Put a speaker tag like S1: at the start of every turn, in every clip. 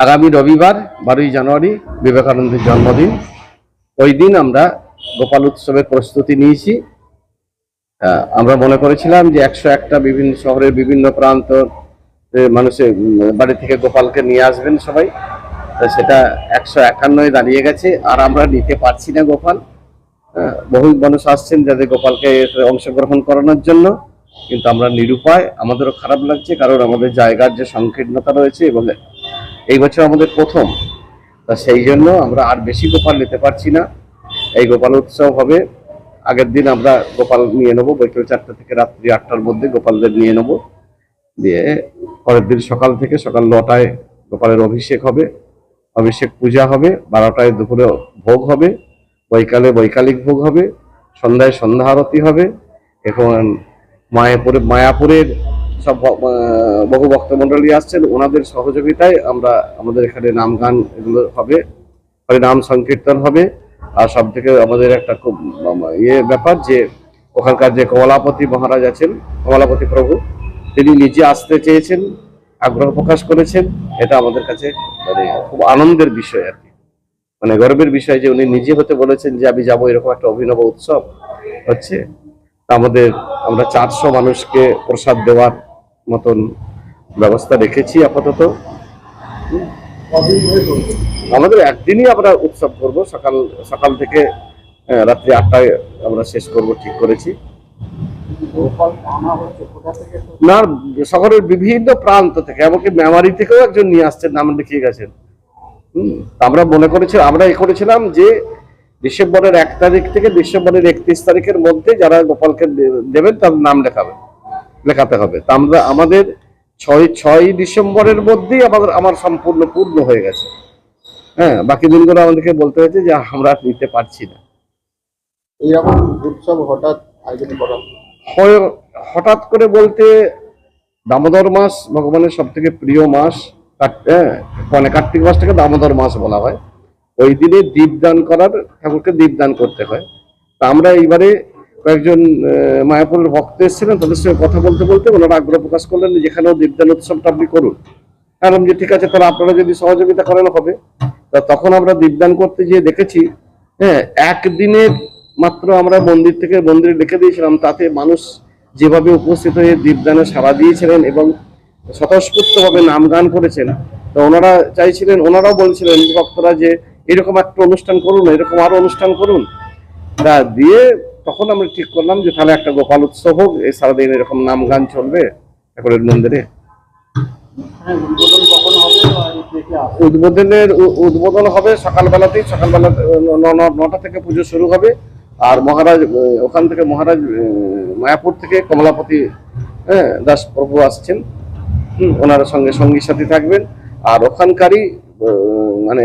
S1: আগামী রবিবার, বারোই জানুয়ারি, বিবেকানন্দের জন্মদিন। ওই দিন আমরা গোপাল উৎসবের প্রস্তুতি নিয়েছি। আমরা মনে করেছিলাম যে একশো একটা বিভিন্ন শহরের বিভিন্ন প্রান্ত মানুষের বাড়ি থেকে গোপালকে নিয়ে আসবেন সবাই। তো সেটা একশো একান্নয় দাঁড়িয়ে গেছে, আর আমরা নিতে পারছি না গোপাল। বহু মানুষ আসছেন যাদের গোপালকে অংশগ্রহণ করানোর জন্য। কিন্তু আমরা নিরুপায়, আমাদেরও খারাপ লাগছে কারণ আমাদের জায়গার যে সংকীর্ণতা রয়েছে এবং এই বছর আমাদের প্রথম। তা সেই জন্য আমরা আর বেশি গোপাল নিতে পারছি না। এই গোপাল উৎসব হবে। আগের দিন আমরা গোপাল নিয়ে নেব বৈকাল চারটা থেকে রাত্রি আটটার মধ্যে গোপালদের নিয়ে নেব। দিয়ে পরের দিন সকাল থেকে সকাল নটায় গোপালের অভিষেক হবে। অভিষেক পূজা হবে, বারোটায় দুপুরে ভোগ হবে, বৈকালে বৈকালিক ভোগ হবে, সন্ধ্যায় সন্ধ্যা আরতি হবে। এখন মায়াপুরে মায়াপুরের সব বহু ভক্তমণ্ডলী আসছেন। ওনাদের সহযোগিতায় আমরা আমাদের এখানে নাম গান এগুলো হবে হরে নাম সংকীর্তন হবে। আর সব থেকে আমাদের একটা খুব ইয়ে ব্যাপার যে ওখানকার যে কমলাপতি মহারাজ আছেন, কমলাপতি প্রভু, তিনি নিজে আসতে চেয়েছেন, আগ্রহ প্রকাশ করেছেন। এটা আমাদের কাছে মানে খুব আনন্দের বিষয় আর কি। মানে গর্বের বিষয় যে উনি নিজে হতে বলেছেন যে আমি যাব এরকম একটা অভিনব উৎসব হচ্ছে। আমাদের, আমরা চারশো মানুষকে প্রসাদ দেওয়ার মতন ব্যবস্থা রেখেছি আপাতত। আমাদের একদিনই আমরা উৎসব করব, সকাল সকাল থেকে রাত্রি আটটায় আমরা শেষ করব, ঠিক করেছি। না, শহরের বিভিন্ন প্রান্ত থেকে, এমনকি মেমারি থেকেও একজন নিয়ে আসছেন, নাম লিখিয়ে গেছেন। আমরা মনে করেছি, আমরা এ করেছিলাম যে ডিসেম্বরের এক তারিখ থেকে ডিসেম্বরের একত্রিশ তারিখের মধ্যে যারা গোপালকে দেবেন তার নাম লেখাবে লেখাতে হবে। তা আমরা আমাদের ছয় ছয় ডিসেম্বরের মধ্যেই আমাদের আমার সম্পূর্ণ পূর্ণ হয়ে গেছে। হ্যাঁ বাকি দিনগুলো আমাদেরকে বলতে হয়েছে যে আমরা নিতে পারছি না।
S2: এইরকম উৎসব হঠাৎ আয়োজন করা?
S1: হঠাৎ করে বলতে দামোদর মাস ভগবানের সব থেকে প্রিয় মাস হ্যাঁ, মানে কার্তিক মাসটাকে দামোদর মাস বলা হয়। ওই দিনে দীপদান করার ঠাকুরকে দীপদান করতে হয়। তা আমরা এইবারে কয়েকজন মায়াপুরের ভক্ত এসেছিলেন, তাদের সঙ্গে কথা বলতে বলতে ওনারা আগ্রহ প্রকাশ করলেন যেখানেও দীপদান উৎসবটা আপনি করুন। কারণ যে ঠিক আছে, তাহলে আপনারা যদি সহযোগিতা করেন, হবে। তা তখন আমরা দীপদান করতে গিয়ে দেখেছি হ্যাঁ একদিনের মাত্র আমরা মন্দির থেকে মন্দিরে লিখে দিয়েছিলাম, তাতে মানুষ যেভাবে উপস্থিত হয়ে দীপদানে সাড়া দিয়েছিলেন এবং স্বতঃস্ফূর্তভাবে নাম গান করেছেন। তো ওনারা চাইছিলেন, ওনারাও বলছিলেন ভক্তরা যে এরকম একটা অনুষ্ঠান করুন এরকম আরও অনুষ্ঠান করুন। তা দিয়ে তখন আমরা ঠিক করলাম যে তাহলে একটা গোপাল উৎসব হোক এই সারাদিন এরকম নাম গান চলবে ঠাকুরের মন্দিরে। উদ্বোধনের উদ্বোধন হবে সকালবেলাতেই সকালবেলা নটা থেকে পুজো শুরু হবে। আর মহারাজ ওখান থেকে মহারাজ মায়াপুর থেকে কমলাপতি হ্যাঁ দাস প্রভু আসছেন। হুম, ওনার সঙ্গে সঙ্গী সাথী থাকবেন। আর ওখানকারই মানে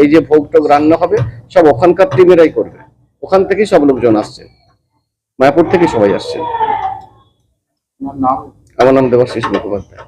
S1: এই যে ভোগ টোগ রান্না হবে সব ওখানকার টিমেরাই করবে। ওখান থেকেই সব লোকজন আসছে। মায়াপুর থেকে সবাই আসছে। আমার নাম দেবাশিস মুখোপাধ্যায়।